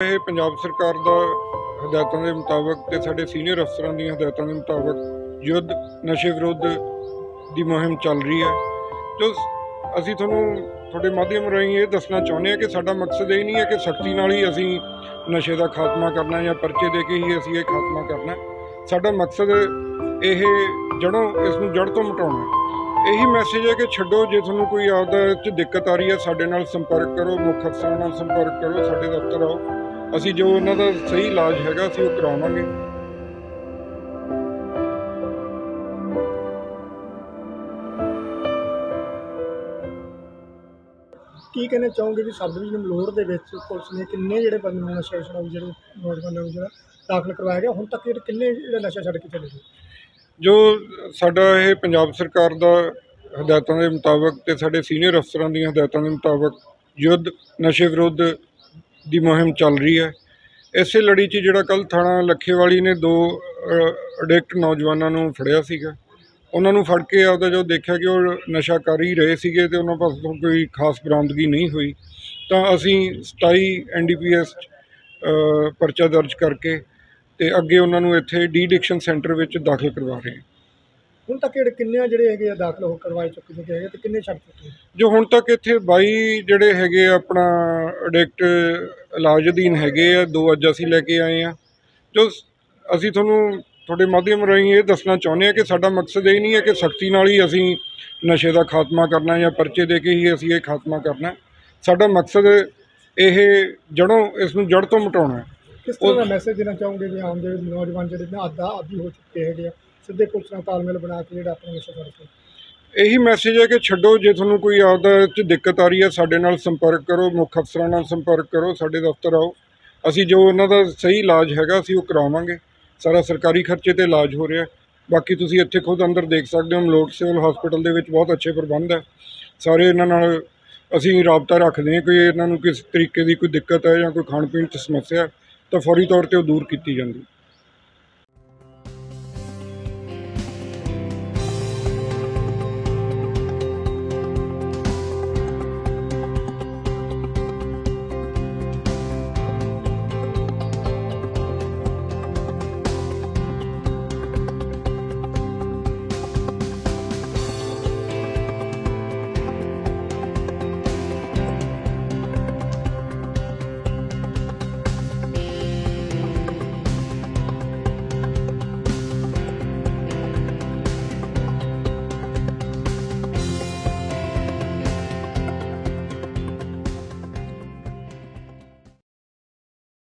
ਇਹ ਪੰਜਾਬ ਸਰਕਾਰ ਦਾ ਹਦਾਇਤਾਂ ਦੇ ਮੁਤਾਬਕ ਤੇ ਸਾਡੇ ਸੀਨੀਅਰ ਅਫਸਰਾਂ ਦੀਆਂ ਹਦਾਇਤਾਂ ਦੇ ਮੁਤਾਬਕ ਯੁੱਧ, ਨਸ਼ੇ ਵਿਰੁੱਧ ਦੀ ਮੁਹਿੰਮ ਚੱਲ ਰਹੀ ਹੈ। ਜੋ ਅਸੀਂ ਤੁਹਾਨੂੰ ਤੁਹਾਡੇ ਮਾਧਿਅਮ ਰਾਹੀਂ ਇਹ ਦੱਸਣਾ ਚਾਹੁੰਦੇ ਹਾਂ ਕਿ ਸਾਡਾ ਮਕਸਦ ਇਹ ਨਹੀਂ ਹੈ ਕਿ ਸਖਤੀ ਨਾਲ ਹੀ ਅਸੀਂ ਨਸ਼ੇ ਦਾ ਖਾਤਮਾ ਕਰਨਾ ਜਾਂ ਪਰਚੇ ਦੇ ਕੇ ਹੀ ਅਸੀਂ ਇਹ ਖਾਤਮਾ ਕਰਨਾ ਸਾਡਾ ਮਕਸਦ ਇਹ ਜੜੋਂ, ਇਸ ਨੂੰ ਜੜ ਤੋਂ ਮਿਟਾਉਣਾ ਇਹੀ ਮੈਸੇਜ ਹੈ ਕਿ ਛੱਡੋ, ਜੇ ਤੁਹਾਨੂੰ ਕੋਈ ਆਪਦਾ 'ਚ ਦਿੱਕਤ ਆ ਰਹੀ ਹੈ, ਸਾਡੇ ਨਾਲ ਸੰਪਰਕ ਕਰੋ, ਮੁੱਖ ਅਫਸਰਾਂ ਨਾਲ ਸੰਪਰਕ ਕਰੋ, ਸਾਡੇ ਦਫ਼ਤਰ ਆਓ। ਅਸੀਂ ਜੋ ਉਹਨਾਂ ਦਾ ਸਹੀ ਇਲਾਜ ਹੈਗਾ ਅਸੀਂ ਉਹ ਕਰਾਵਾਂਗੇ ਕੀ ਕਹਿਣਾ ਚਾਹੋਗੇ ਵੀ ਸਬ ਡਿਵੀਜ਼ਨ ਮਲੋੜ ਦੇ ਵਿੱਚ ਪੁਲਿਸ ਨੇ ਕਿੰਨੇ ਜਿਹੜੇ ਬੰਦੇ ਨੂੰ ਨਸ਼ਾ ਛਡਾਊ ਜਿਹੜੇ ਨੌਜਵਾਨਾਂ ਨੂੰ ਜਿਹੜਾ ਦਾਖਲ ਕਰਵਾਇਆ ਗਿਆ ਹੁਣ ਤੱਕ ਜਿਹੜੇ ਕਿੰਨੇ ਜਿਹੜੇ ਨਸ਼ਾ ਛੱਡ ਕੇ ਚਲੇ ਗਏ? ਜੋ ਸਾਡਾ ਇਹ ਪੰਜਾਬ ਸਰਕਾਰ ਦਾ ਹਦਾਇਤਾਂ ਦੇ ਮੁਤਾਬਕ ਤੇ ਸਾਡੇ ਸੀਨੀਅਰ ਅਫਸਰਾਂ ਦੀਆਂ ਹਦਾਇਤਾਂ ਦੇ ਮੁਤਾਬਕ ਯੁੱਧ ਨਸ਼ੇ ਵਿਰੁੱਧ ਦੀ ਮੁਹਿੰਮ ਚੱਲ ਰਹੀ ਹੈ। ਇਸੇ ਲੜੀ 'ਚ ਜਿਹੜਾ ਕੱਲ ਥਾਣਾ ਲੱਖੇਵਾਲੀ ਨੇ ਦੋ ਅਡਿਕਟ ਨੌਜਵਾਨਾਂ ਨੂੰ ਫੜਿਆ ਸੀਗਾ। ਉਹਨਾਂ ਨੂੰ ਫੜ ਕੇ ਆਪਦਾ ਜੋ ਦੇਖਿਆ ਕਿ ਉਹ ਨਸ਼ਾ ਕਰ ਹੀ ਰਹੇ ਸੀਗੇ ਤੇ ਉਹਨਾਂ ਪਾਸੋਂ ਕੋਈ ਖਾਸ ਬਰਾਮਦਗੀ ਨਹੀਂ ਹੋਈ। ਤਾਂ ਅਸੀਂ 27 ਐਨਡੀਪੀਐਸ ਪਰਚਾ ਦਰਜ ਕਰਕੇ ਤੇ ਅੱਗੇ ਉਹਨਾਂ ਨੂੰ ਇੱਥੇ ਡੀ ਡਿਕਸ਼ਨ ਸੈਂਟਰ ਵਿੱਚ ਦਾਖਲ ਕਰਵਾ ਰਹੇ ਹਾਂ। ਹੁਣ ਤੱਕ ਜਿਹੜੇ ਕਿੰਨੇ ਜਿਹੜੇ ਹੈਗੇ ਆ ਦਾਖਲ ਹੋ ਕਰਵਾਏ ਚੁੱਕੇ ਚੁੱਕੇ ਹੈਗੇ ਤੇ ਕਿੰਨੇ ਛੱਡ ਚੁੱਕੇ ਜੋ ਹੁਣ ਤੱਕ ਇੱਥੇ 22 ਜਿਹੜੇ ਹੈਗੇ ਆ ਆਪਣਾ ਅਡਿਕਟ ਇਲਾਜ ਅਧੀਨ ਹੈਗੇ ਆ ਦੋ ਅੱਜ ਅਸੀਂ ਲੈ ਕੇ ਆਏ ਆ। ਜੋ ਸ- ਅਸੀਂ ਤੁਹਾਨੂੰ ਤੁਹਾਡੇ ਮਾਧਿਅਮ ਰਾਹੀਂ ਇਹ ਦੱਸਣਾ ਚਾਹੁੰਦੇ ਹਾਂ ਕਿ ਸਾਡਾ ਮਕਸਦ ਇਹ ਨਹੀਂ ਹੈ ਕਿ ਸਖਤੀ ਨਾਲ ਹੀ ਅਸੀਂ ਨਸ਼ੇ ਦਾ ਖਾਤਮਾ ਕਰਨਾ ਜਾਂ ਪਰਚੇ ਦੇ ਕੇ ਹੀ ਅਸੀਂ ਇਹ ਖਾਤਮਾ ਕਰਨਾ। ਸਾਡਾ ਮਕਸਦ ਇਹ ਜੜੋਂ ਇਸ ਨੂੰ ਜੜ ਤੋਂ ਮਿਟਾਉਣਾ ਹੈ। ਕਿਸ ਤਰ੍ਹਾਂ ਦਾ ਮੈਸੇਜ ਦੇਣਾ ਚਾਹੋਗੇ ਵੀ ਆਮ ਜਿਹੜੇ ਨੌਜਵਾਨ ਜਿਹੜੇ ਨੇ ਆਦਾ ਆਦੀ ਹੋ ਚੁੱਕੇ ਹੈਗੇ ਆ। ਸਿੱਧੇ ਪੁਲਿਸ ਨਾਲ ਤਾਲਮੇਲ ਬਣਾ ਕੇ ਜਿਹੜਾ ਆਪਣਾ ਨਸ਼ਾ ਛੱਡ ਕੇ। ਇਹੀ ਮੈਸੇਜ ਹੈ ਕਿ ਛੱਡੋ, ਜੇ ਤੁਹਾਨੂੰ ਕੋਈ ਆਪਦਾ 'ਚ ਦਿੱਕਤ ਆ ਰਹੀ ਹੈ, ਸਾਡੇ ਨਾਲ ਸੰਪਰਕ ਕਰੋ, ਮੁੱਖ ਅਫਸਰਾਂ ਨਾਲ ਸੰਪਰਕ ਕਰੋ, ਸਾਡੇ ਦਫ਼ਤਰ ਆਓ। ਅਸੀਂ ਜੋ ਉਹਨਾਂ ਦਾ ਸਹੀ ਇਲਾਜ ਹੈਗਾ, ਅਸੀਂ ਉਹ ਕਰਾਵਾਂਗੇ। ਸਾਰਾ ਸਰਕਾਰੀ ਖਰਚੇ ਤੇ ਇਲਾਜ ਹੋ ਰਿਹਾ ਬਾਕੀ ਤੁਸੀਂ ਇੱਥੇ ਖੁਦ ਅੰਦਰ ਦੇਖ ਸਕਦੇ ਹੋ ਮਲੋਟ ਸਿਵਲ ਹਸਪੀਟਲ ਦੇ ਵਿੱਚ ਬਹੁਤ ਅੱਛੇ ਪ੍ਰਬੰਧ ਹੈ। ਸਾਰੇ ਇਹਨਾਂ ਨਾਲ ਅਸੀਂ ਰਾਬਤਾ ਰੱਖਦੇ ਹਾਂ ਕਿ ਇਹਨਾਂ ਨੂੰ ਕਿਸ ਤਰੀਕੇ ਦੀ ਕੋਈ ਦਿੱਕਤ ਹੈ ਜਾਂ ਕੋਈ ਖਾਣ ਪੀਣ 'ਚ ਸਮੱਸਿਆ ਤਾਂ ਫੌਰੀ ਤੌਰ ਤੇ ਉਹ ਦੂਰ ਕੀਤੀ ਜਾਂਦੀ